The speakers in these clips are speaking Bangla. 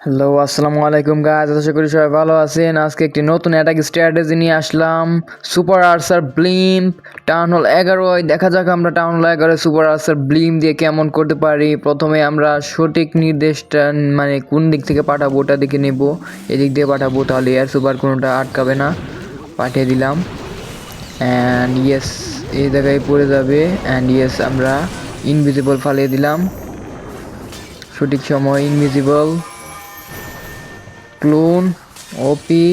হ্যালো আসসালামু আলাইকুম গাইজ আশা করি সবাই ভালো আছেন। আজকে একটি নতুন অ্যাটাক স্ট্র্যাটেজি নিয়ে আসলাম। সুপার আর্সার ব্লিম টাউন হল এগারোয় দেখা যাক আমরা টাউন হল এগারোয় সুপার আর্সার ব্লিম দিয়ে কেমন করতে পারি। প্রথমে আমরা সঠিক নির্দেশটা মানে কোন দিক থেকে পাঠাবো ওটা দিকে নেব। এদিক দিয়ে পাঠাবো তাহলে এয়ার সুপার কোনোটা আটকাবে না। পাঠিয়ে দিলাম। অ্যান্ড ইয়েস এই জায়গায় পড়ে যাবে। অ্যান্ড ইয়েস আমরা ইনভিজিবল ফালিয়ে দিলাম। সঠিক সময় ইনভিজিবল ক্লোন ওপি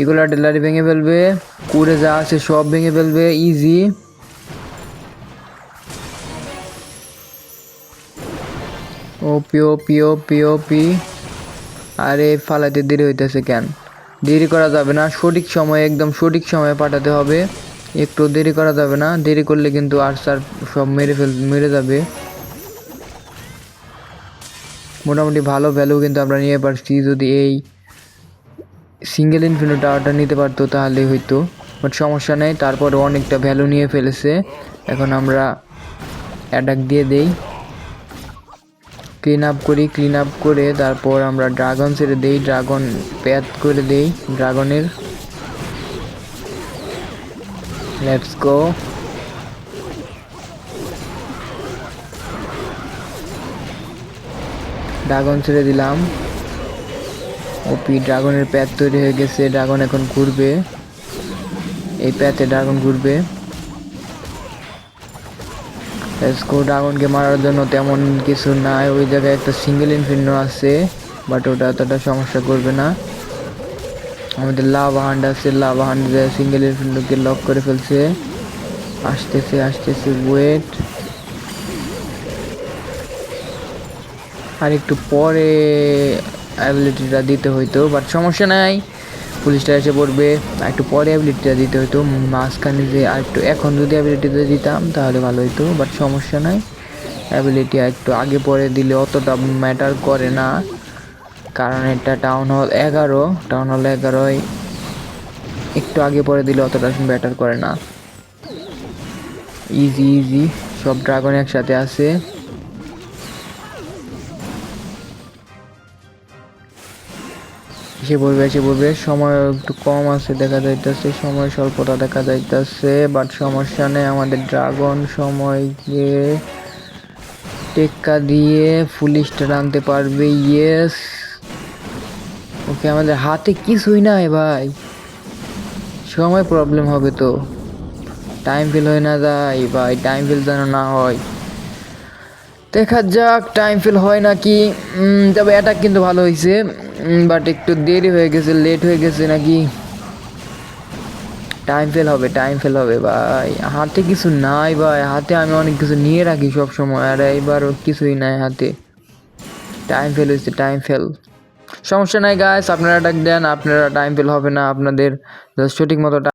এগুলো ডেলারি ভেঙে ফেলবে কুড়ে যা আছে সব ভেঙে ফেলবে ইজি ওপি ওপি ওপি ওপি আরে ফালাইতে দেরি হইতেছে কেন? দেরি করা যাবে না, সঠিক সময়ে, একদম সঠিক সময়ে পাঠাতে হবে। একটু দেরি করা যাবে না, দেরি করলে কিন্তু আর সব মেরে ফেল, মেরে যাবে। মোটামুটি ভালো ভ্যালু কিন্তু আমরা নিয়ে পারছি। যদি এই সিঙ্গেল ইনফিনিট টাওয়ারটা নিতে পারতো তাহলে হয়তো বাট সমস্যা নেই, তারপর অনেকটা ভ্যালু নিয়ে ফেলেছে। এখন আমরা অ্যাটাক দিয়ে দেই। ক্লিন আপ করি ক্লিন আপ করে তারপর আমরা ড্রাগন ছেড়ে দেই ড্রাগন প্যাথ করে দেই ড্রাগনের লেটস গো ড্রাগন ছেড়ে দিলাম। ওপি ড্রাগনের প্যাথ তৈরি হয়ে গেছে, ড্রাগন এখন ঘুরবে। এই প্যাথে ড্রাগন ঘুরবে। এসকো ড্রাগনকে মারার জন্য তেমন কিছু নাই। ওই জায়গায় একটা সিঙ্গেল ইনফিনো আছে বাট ওটা অতটা সমস্যা করবে না। আমাদের লাভা হান্ড আছে লাভা হান্ড সিঙ্গেল ইনফিনোকে লক করে ফেলছে। আসতেছে আসতেছে ওয়েট আর একটু পরে অ্যাবিলিটিটা দিতে হইতো বাট সমস্যা নাই। পুলিশটা এসে পড়বে একটু পরে অ্যাবিলিটিটা দিতে হইতো। মাঝখানে যে আর একটু, এখন যদি অ্যাবিলিটিটা দিতাম, তাহলে ভালো হইতো বাট সমস্যা নাই। অ্যাবিলিটি একটু আগে পরে দিলে অতটা ম্যাটার করে না। কারণ এটা টাউন হল এগারো টাউন হল এগারোয় একটু আগে পরে দিলে অতটা ব্যাটার করে না। ইজি ইজি সব ড্রাগন একসাথে আছে। এসে পড়বে এসে পড়বে। সময় একটু কম আছে, দেখা যাইতেছে, সময় স্বল্পতা দেখা যাইতেছে বাট সমস্যা নেই, আমাদের ড্রাগন সময়কে টেক্কা দিয়ে ফুলিশটা আনতে পারবে ইয়েস ওকে আমাদের হাতে কিছুই নাই, ভাই। সময় প্রবলেম হবে তো। টাইম ফিল হয়ে না যায় ভাই টাইম ফিল যেন না হয়। দেখা যাক টাইম ফিল হয় নাকি? তবে অ্যাটাক কিন্তু ভালো হয়েছে বাট একটু দেরি হয়ে গেছে লেট হয়ে গেছে নাকি? টাইম ফেল হবে টাইম ফেল হবে, ভাই। হাতে কিছু নাই, ভাই। হাতে আমি অনেক কিছু নিয়ে রাখি সব সময় আর এইবার কিছুই নাই হাতে। টাইম ফেল হয়েছে টাইম ফেল সমস্যা নাই গাছ আপনারা ডাক দেন, আপনারা টাইম ফেল হবে না, আপনাদের সঠিক মতো